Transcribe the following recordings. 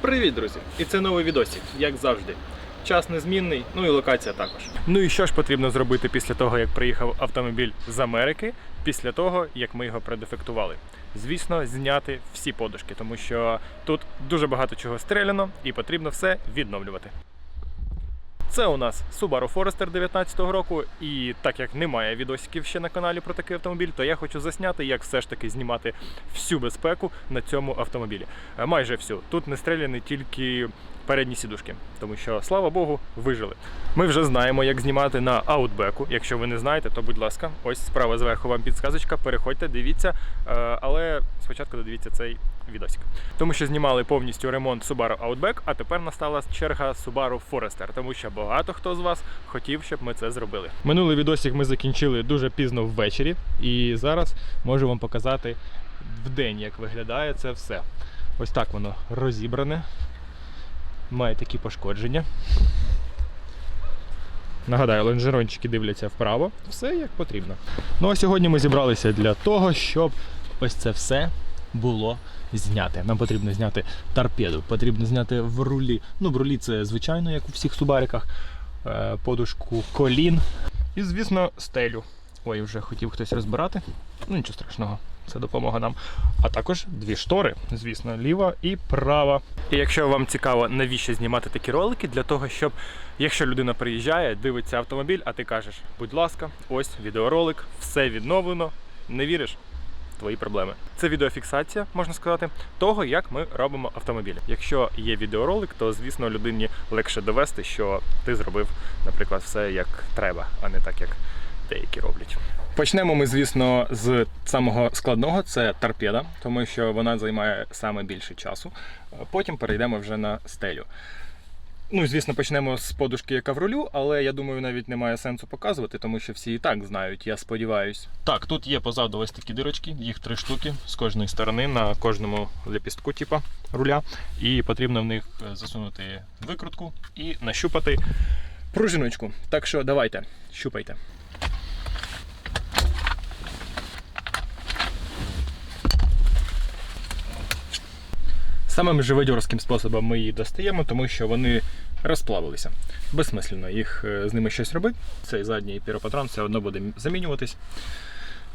Привіт, друзі! І це новий відосик, як завжди. Час незмінний, ну і локація також. Ну і що ж потрібно зробити після того, як приїхав автомобіль з Америки, після того, як ми його предефектували? Звісно, зняти всі подушки, тому що тут дуже багато чого стріляно і потрібно все відновлювати. Це у нас Subaru Forester 19-го року, і так як немає відосиків ще на каналі про такий автомобіль, то я хочу засняти, як все ж таки знімати всю безпеку на цьому автомобілі. Е, Майже всю. Тут не стріляні тільки передні сідушки, тому що, слава Богу, вижили. Ми вже знаємо, як знімати на аутбеку. Якщо ви не знаєте, то будь ласка, ось справа зверху вам підсказочка. Переходьте, дивіться. Е, Але спочатку додивіться цей відосик. Тому що знімали повністю ремонт Subaru Outback, а тепер настала черга Subaru Forester, тому що багато хто з вас хотів, щоб ми це зробили. Минулий відосик ми закінчили дуже пізно ввечері, і зараз можу вам показати в день, як виглядає це все. Ось так воно розібране, має такі пошкодження. Нагадаю, лонжерончики дивляться вправо, все як потрібно. Ну а сьогодні ми зібралися для того, щоб ось це все було зняти. Нам потрібно зняти торпеду, потрібно зняти в рулі. Ну, в рулі це звичайно, як у всіх субариках, е, подушку колін. І, звісно, стелю. Ой, вже хотів хтось розбирати. Ну нічого страшного, це допомога нам. А також дві штори, звісно, ліва і права. І якщо вам цікаво, навіщо знімати такі ролики, для того, щоб якщо людина приїжджає, дивиться автомобіль, а ти кажеш, будь ласка, ось відеоролик, все відновлено. Не віриш? Твої проблеми. Це відеофіксація, можна сказати, того, як ми робимо автомобілі. Якщо є відеоролик, то звісно людині легше довести, що ти зробив, наприклад, все як треба, а не так, як деякі роблять. Почнемо ми, звісно, з самого складного це торпеда, тому що вона займає саме більше часу. Потім перейдемо вже на стелю. Ну, звісно, почнемо з подушки, яка в рулю, але я думаю, навіть немає сенсу показувати, тому що всі і так знають, я сподіваюсь. Так, тут є позаду ось такі дирочки, їх три штуки з кожної сторони на кожному лепістку, типа руля. І потрібно в них е, засунути викрутку і нащупати пружиночку. Так що давайте, щупайте. Самим живодьорським способом ми її достаємо, тому що вони розплавилися. Безсмислено їх е, з ними щось робити. Цей задній піропатрон все одно буде замінюватись.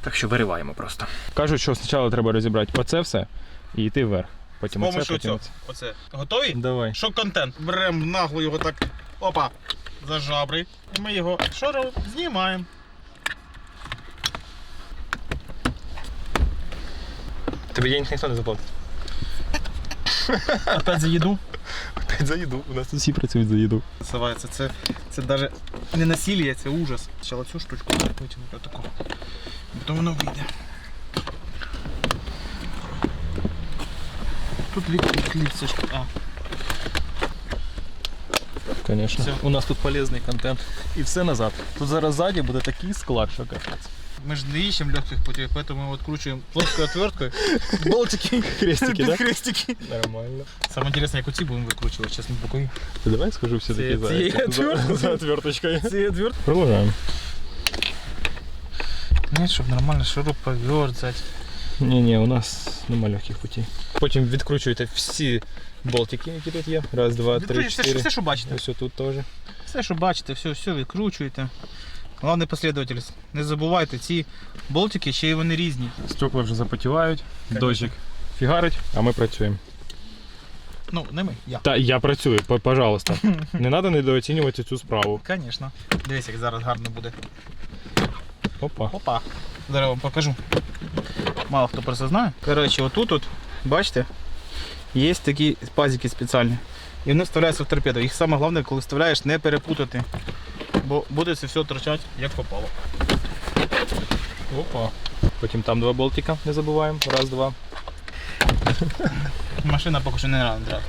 Так що вириваємо просто. Кажуть, що спочатку треба розібрати оце все і йти вверх. Потім оце, потім оце. Оце. Готові? Давай. Що контент? Беремо нагло його так. Опа! За жабри. І ми його що? Знімаємо. Тобі денег ніхто не заплатить. Опять за їду. Опять за їду. У нас тут всі працюють за їду. Називається це, це навіть не насилие, це ужас. Спочатку цю штучку витягнути отаку. Потім воно вийде. Тут кліпсочка. А, Звісно. Все. У нас тут полезний контент. І все назад. Тут зараз ззаді буде такий склад, що капець мы же не ищем легких путей, поэтому мы откручиваем плоской отверткой болтики, Хрестики, да? крестики. Нормально. Самое интересное, як оці будемо викручувати. Сейчас ми покажу. Ти давай схожу все-таки Це- за, цією за, отверткою? за отверточкою. Ці отвертки. Продовжаємо. Ні, щоб нормально шуруповерт взяти. Ні, ні, у нас нема легких путей. Потім відкручуєте всі болтики, які тут є. Раз, два, три, Відкручуйте все, чотири. все, що бачите. Ось тут теж. Все, що бачите, все, все відкручуєте. Головне последовательність. Не забувайте, ці болтики ще й вони різні. Стекла вже запотівають, дощик фігарить, а ми працюємо. Ну, не ми, я. Та я працюю, по- пожалуйста. Не треба недооцінювати цю справу. Звісно. Дивись, як зараз гарно буде. Опа. Опа. Зараз вам покажу. Мало хто про це знає. Коротше, отут, от, бачите, є такі пазики спеціальні. І вони вставляються в торпеду. Їх саме головне, коли вставляєш, не перепутати. Бо буде це все торчати як попало. Опа. Потім там два болтика, не забуваємо. Раз, два. Машина поки що не рано треба.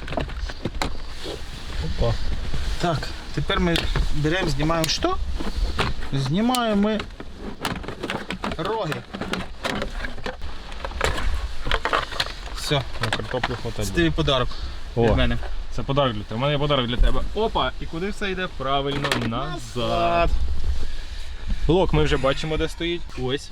Опа. Так, тепер ми беремо, знімаємо що? Знімаємо ми роги. Все, На картоплю хватать. це тобі подарок від мене. Це подарок для тебе. У мене є подарок для тебе. Опа! І куди все йде? Правильно, назад. Блок ми вже бачимо, де стоїть. Ось.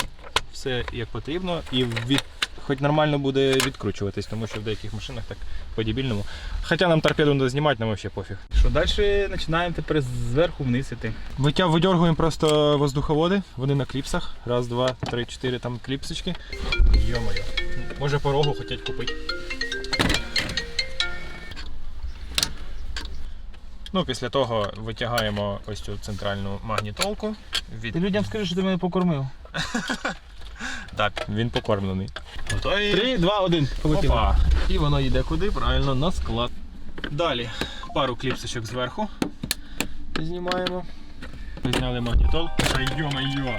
Все як потрібно. І від хоч нормально буде відкручуватись, тому що в деяких машинах так по-дебільному. Хоча нам торпеду не знімати, нам взагалі пофіг. Що далі починаємо тепер зверху вниз іти. Витя видергуємо просто воздуховоди, вони на кліпсах. Раз, два, три, чотири там кліпсочки. Йо-моє. Може порогу хочуть купити. Ну, після того витягаємо ось цю центральну магнітолку. Від... Ти людям скажи, що ти мене покормив. Так, він покормлений. Готові? Три, два, один. Полетіло. Опа. І воно йде куди? Правильно, на склад. Далі пару кліпсочок зверху. Знімаємо. Зняли магнітол. Йо-майо.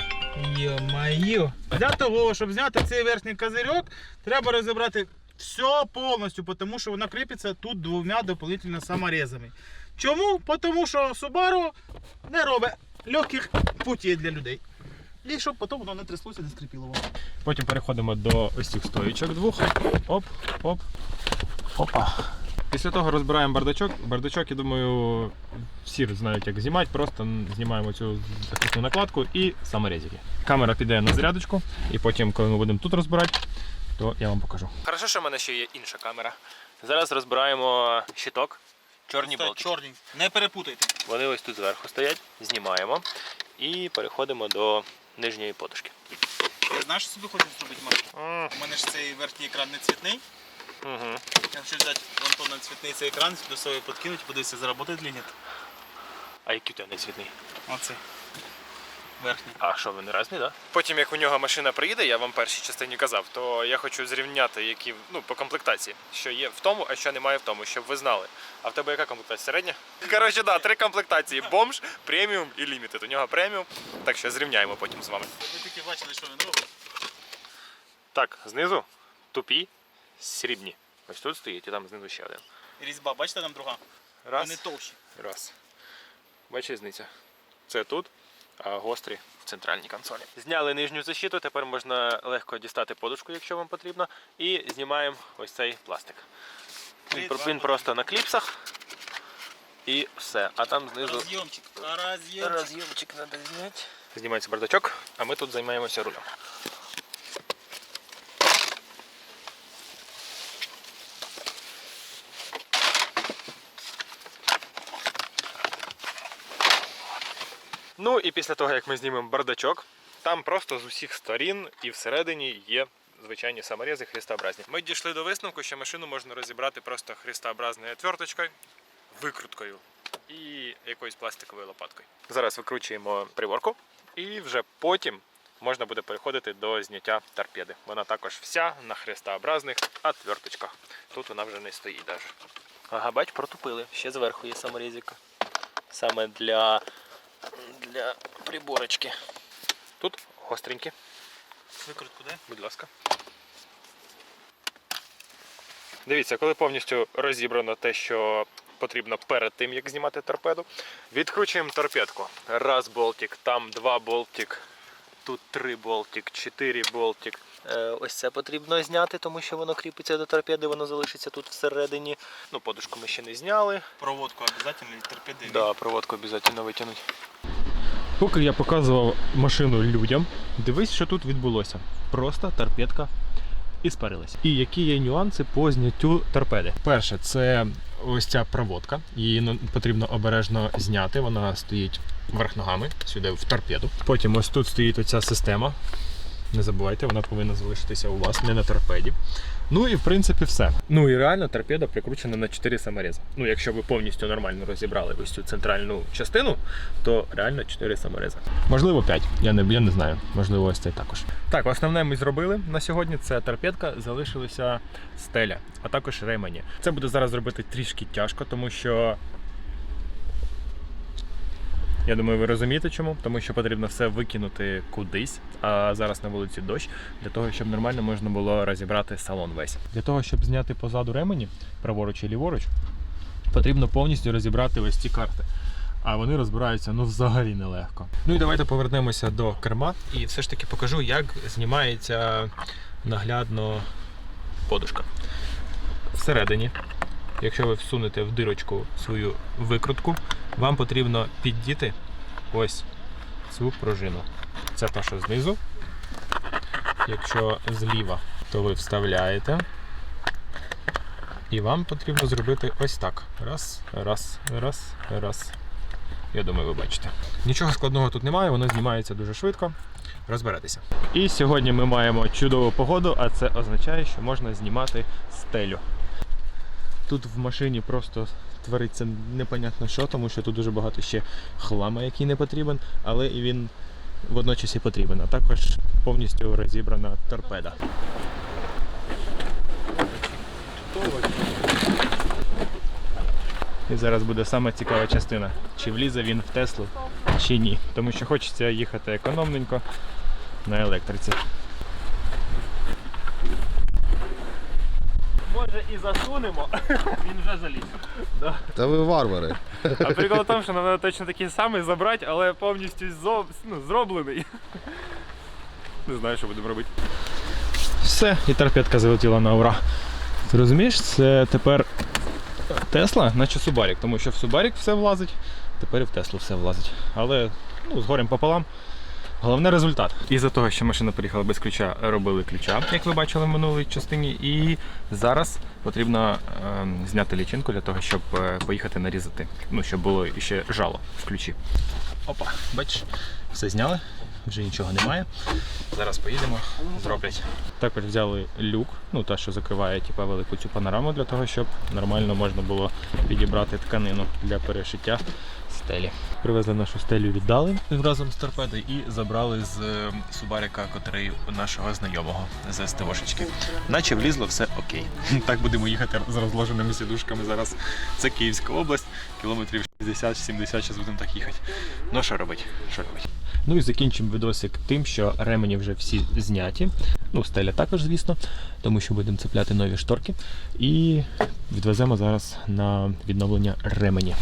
Йо-майо. Для того, щоб зняти цей верхній козирьок, треба розібрати все повністю, тому що воно кріпиться тут двома дополнительно саморезами. Чому? Тому що Subaru не робить легких путей для людей. І щоб потім воно не тряслося, не скрипіло воно. Потім переходимо до ось цих стоїчок двох. Оп, оп. Опа. Після того розбираємо бардачок. Бардачок, я думаю, всі знають, як знімати. Просто знімаємо цю захисну накладку і саморезики. Камера піде на зарядочку, і потім, коли ми будемо тут розбирати, то я вам покажу. Хорошо, що в мене ще є інша камера. Зараз розбираємо щиток. Чорні болтики. чорні. Не перепутайте. Вони ось тут зверху стоять, знімаємо і переходимо до нижньої подушки. Я знаєш, що собі хочу зробити, Марк? У мене ж цей верхній екран не цвітний. Угу. Я хочу взяти Антона цвітний цей екран, до себе підкинути, подивитися, заработає чи ні. А який у тебе не цвітний? Оцей. Верхній. А що, вони різні, так? Потім, як у нього машина приїде, я вам в першій частині казав, то я хочу зрівняти, які ну, по комплектації, що є в тому, а що немає в тому, щоб ви знали. А в тебе яка комплектація? Середня? Коротше, да, три комплектації: бомж, преміум і лімітед. У нього преміум, так що зрівняємо потім з вами. Ви тільки бачили, що він робить. Так, знизу тупі, срібні. Ось тут стоїть, і там знизу ще один. Різьба, бачите, там друга? Раз. Вони товщі. Раз. Бачиш різниця? Це тут, гострі в центральній консолі. Зняли нижню защиту, тепер можна легко дістати подушку, якщо вам потрібно. І знімаємо ось цей пластик. Він, він просто на кліпсах. І все. А там знизу Роз'ємчик. Треба зняти. Знімається бардачок, а ми тут займаємося рулем. Ну і після того, як ми знімемо бардачок, там просто з усіх сторін і всередині є звичайні саморези хрестообразні. Ми дійшли до висновку, що машину можна розібрати просто хрестообразною отверткою, викруткою і якоюсь пластиковою лопаткою. Зараз викручуємо приворку, і вже потім можна буде переходити до зняття торпеди. Вона також вся на хрестообразних отверточках. Тут вона вже не стоїть навіть. Ага, бач, протупили. Ще зверху є саморезик. Саме для, для приборочки. Тут гостренькі, Викрутку, де? будь ласка. Дивіться, коли повністю розібрано те, що потрібно перед тим, як знімати торпеду, відкручуємо торпедку. Раз болтик, там два болтик, тут три болтик, чотири болтик. Е, ось це потрібно зняти, тому що воно кріпиться до торпеди, воно залишиться тут всередині. Ну, подушку ми ще не зняли. Проводку обов'язково торпеди. Да, проводку обов'язково витягнути. Поки я показував машину людям, дивись, що тут відбулося. Просто торпедка і спарилась. І які є нюанси по зняттю торпеди. Перше, це ось ця проводка. Її потрібно обережно зняти. Вона стоїть верх ногами сюди в торпеду. Потім ось тут стоїть оця система. Не забувайте, вона повинна залишитися у вас, не на торпеді. Ну і в принципі все. Ну і реально торпеда прикручена на 4 саморези. Ну, якщо ви повністю нормально розібрали ось цю центральну частину, то реально 4 саморези. Можливо, 5. Я не, я не знаю. Можливо, ось цей також. Так, основне ми зробили на сьогодні. Це торпедка, залишилася стеля, а також ремені. Це буде зараз зробити трішки тяжко, тому що. Я думаю, ви розумієте чому? Тому що потрібно все викинути кудись, а зараз на вулиці дощ, для того, щоб нормально можна було розібрати салон весь. Для того, щоб зняти позаду ремені, праворуч і ліворуч, потрібно повністю розібрати ось ці карти. А вони розбираються ну взагалі нелегко. Ну і давайте повернемося до керма і все ж таки покажу, як знімається наглядно подушка. Всередині, якщо ви всунете в дирочку свою викрутку, вам потрібно піддіти ось цю пружину. Це та, що знизу. Якщо зліва то ви вставляєте. І вам потрібно зробити ось так. Раз, раз, раз, раз. Я думаю, ви бачите. Нічого складного тут немає, воно знімається дуже швидко. Розберетеся. І сьогодні ми маємо чудову погоду, а це означає, що можна знімати стелю. Тут в машині просто твориться непонятно що, тому що тут дуже багато ще хлама, який не потрібен, але і він водночас і потрібен. А також повністю розібрана торпеда. І зараз буде саме цікава частина, чи влізе він в Теслу, чи ні. Тому що хочеться їхати економненько на електриці. Може і засунемо, він вже заліз. Та ви варвари. А прикол в тому, що нам треба точно такий самий забрати, але повністю зо- ну, зроблений. Не знаю, що будемо робити. Все, і торпедка залетіла на ура. Ти розумієш, це тепер Тесла, наче Субарік, тому що в Субарік все влазить, тепер і в Теслу все влазить. Але ну, з горем пополам. Головне результат. Із-за того, що машина приїхала без ключа, робили ключа, як ви бачили в минулій частині. І зараз потрібно ем, зняти лічинку для того, щоб е, поїхати нарізати. Ну, щоб було ще жало в ключі. Опа, бачиш, все зняли, вже нічого немає. Зараз поїдемо, зроблять. Також взяли люк, ну та, що закриває типа, велику цю панораму для того, щоб нормально можна було підібрати тканину для перешиття стелі. Привезли нашу стелю, віддали разом з торпедою і забрали з е, Субаріка, котрий у нашого знайомого з СТОшечки. Наче влізло все окей. Так будемо їхати з розложеними сідушками зараз. Це Київська область, кілометрів 60-70, зараз будемо так їхати. Ну що робити? Що робити? Ну і закінчимо відосик тим, що ремені вже всі зняті. Ну, стеля також, звісно, тому що будемо цепляти нові шторки. І відвеземо зараз на відновлення ремені.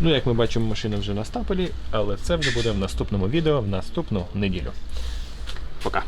Ну, як ми бачимо, машина вже на стапелі, але це вже буде в наступному відео в наступну неділю. Пока.